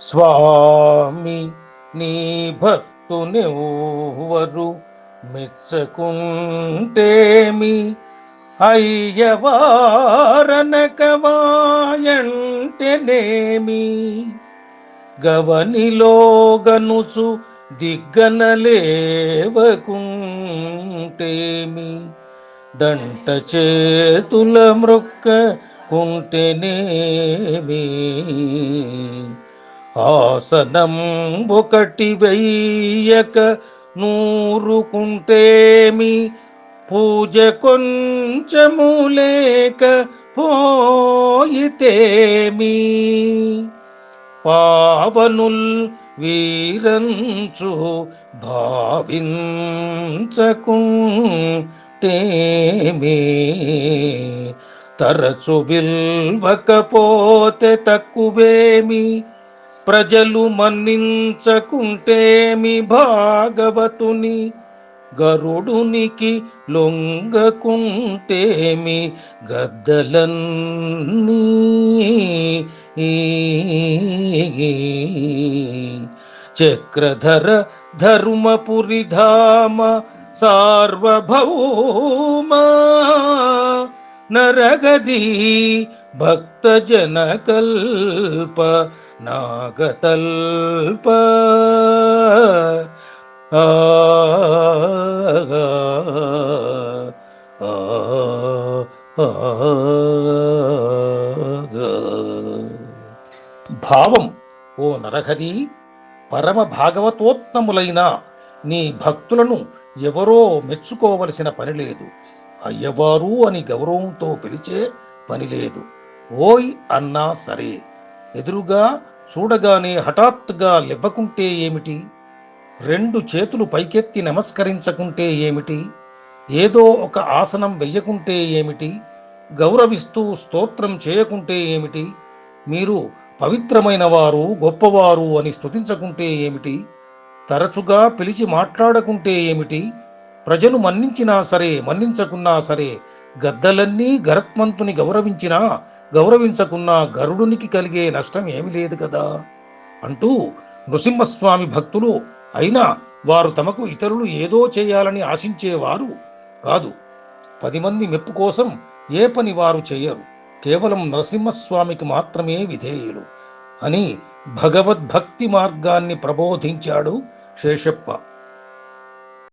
స్వామి నీ భక్తునెవ్వరు మెచ్చకుంటేమి? అయ్యవారనకవాయంటేనేమి? గవనిలోగనుచు దిగ్గనలేవకుంటేమి? దంట చేతుల మృక్క కుంటేనేమి? ఆసనం ఒకటి వెయ్యక నూరుకుంటేమి పూజ కొంచెము లేక పోయితేమి. పావనుల్ వీరంచు భావించకుంటేమి. తరచు బిల్వకపోతే తక్కువేమి. ప్రజలు మన్నించకుంటేమి భాగవతుని? గరుడునికి లొంగకుంటేమి గద్దలన్నీ? చక్రధర ధర్మపురి ధామ సార్వభౌమ నరగది భక్తజనకల్ప నాగతల్ప. ఆ, భావం ఓ నరహరి పరమ భాగవతోత్తములైన నీ భక్తులను ఎవరో మెచ్చుకోవలసిన పని లేదు. అయ్యవారు అని గౌరవంతో పిలిచే పని లేదు. ఓయ్ అన్నా సరే ఎదురుగా చూడగానే హఠాత్తుగా లెవ్వకుంటే ఏమిటి? రెండు చేతులు పైకెత్తి నమస్కరించకుంటే ఏమిటి? ఏదో ఒక ఆసనం వెయ్యకుంటే ఏమిటి? గౌరవిస్తూ స్తోత్రం చేయకుంటే ఏమిటి? మీరు పవిత్రమైన వారు గొప్పవారు అని స్తుతించకుంటే ఏమిటి? తరచుగా పిలిచి మాట్లాడకుంటే ఏమిటి? ప్రజలు మన్నించినా సరే మన్నించకున్నా సరే గద్దలన్నీ గరత్మంతుని గౌరవించినా గౌరవించకున్న గరుడునికి కలిగే నష్టం ఏమి లేదు కదా అంటూ నృసింహస్వామి భక్తులు అయినా వారు తమకు ఇతరులు ఏదో చేయాలని ఆశించేవారు కాదు. పది మంది మెప్పు కోసం ఏ పని వారు చేయరు. కేవలం నరసింహస్వామికి మాత్రమే విధేయులు అని భగవద్భక్తి మార్గాన్ని ప్రబోధించాడు శేషప్ప.